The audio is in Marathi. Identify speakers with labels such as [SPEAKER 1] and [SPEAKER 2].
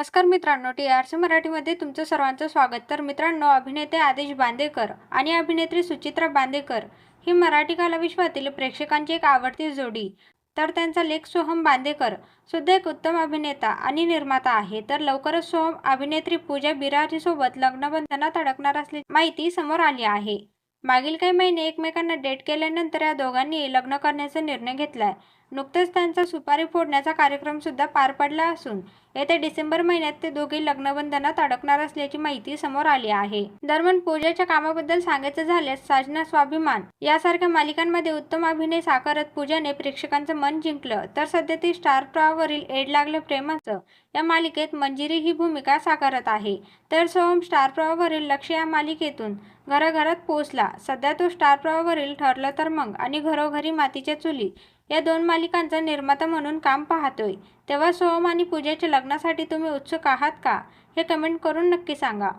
[SPEAKER 1] नमस्कार मित्रांनो टी आर सी मराठीमध्ये तुमचं सर्वांचं स्वागत. तर मित्रांनो अभिनेते आदेश बांदेकर आणि अभिनेत्री सुचित्रा बांदेकर ही मराठी कलाविश्वातील प्रेक्षकांची एक आवडती जोडी. तर त्यांचा लेख सोहम बांदेकर सुद्धा एक उत्तम अभिनेता आणि निर्माता आहे. तर लवकरच सोहम अभिनेत्री पूजा बिराजीसोबत लग्नबंधनात अडकणार असल्याची माहिती समोर आली आहे. मागील काही महिने एकमेकांना डेट केल्यानंतर या दोघांनी लग्न करण्याचा निर्णय घेतलाय. नुकतंच त्यांचा सुपारी फोडण्याचा कार्यक्रमसुद्धा पार पडला असून येत्या डिसेंबर महिन्यात ते दोघे लग्नबंधनात अडकणार असल्याची माहिती समोर आली आहे. दरम्यान पूजाच्या कामाबद्दल सांगायचं झाल्यास साजना स्वाभिमान यासारख्या मालिकांमध्ये उत्तम अभिनय साकारत पूजाने प्रेक्षकांचं मन जिंकलं. तर सध्या ती स्टार प्रवावरील एड लागलं प्रेमाचं या मालिकेत मंजिरी ही भूमिका साकारत आहे. तर सोहम स्टार प्रवावरील लक्ष या मालिकेतून घराघरात पोहोचला. सध्या तो स्टार प्रवावरील ठरलं तर मग आणि घरोघरी मातीच्या चुली या दोन मालिकांचा निर्माता म्हणून काम पाहतोय. तेव्हा सोहम आणि पूजाच्या लग्नासाठी तुम्ही उत्सुक आहात का? हे कमेंट करून नक्की सांगा.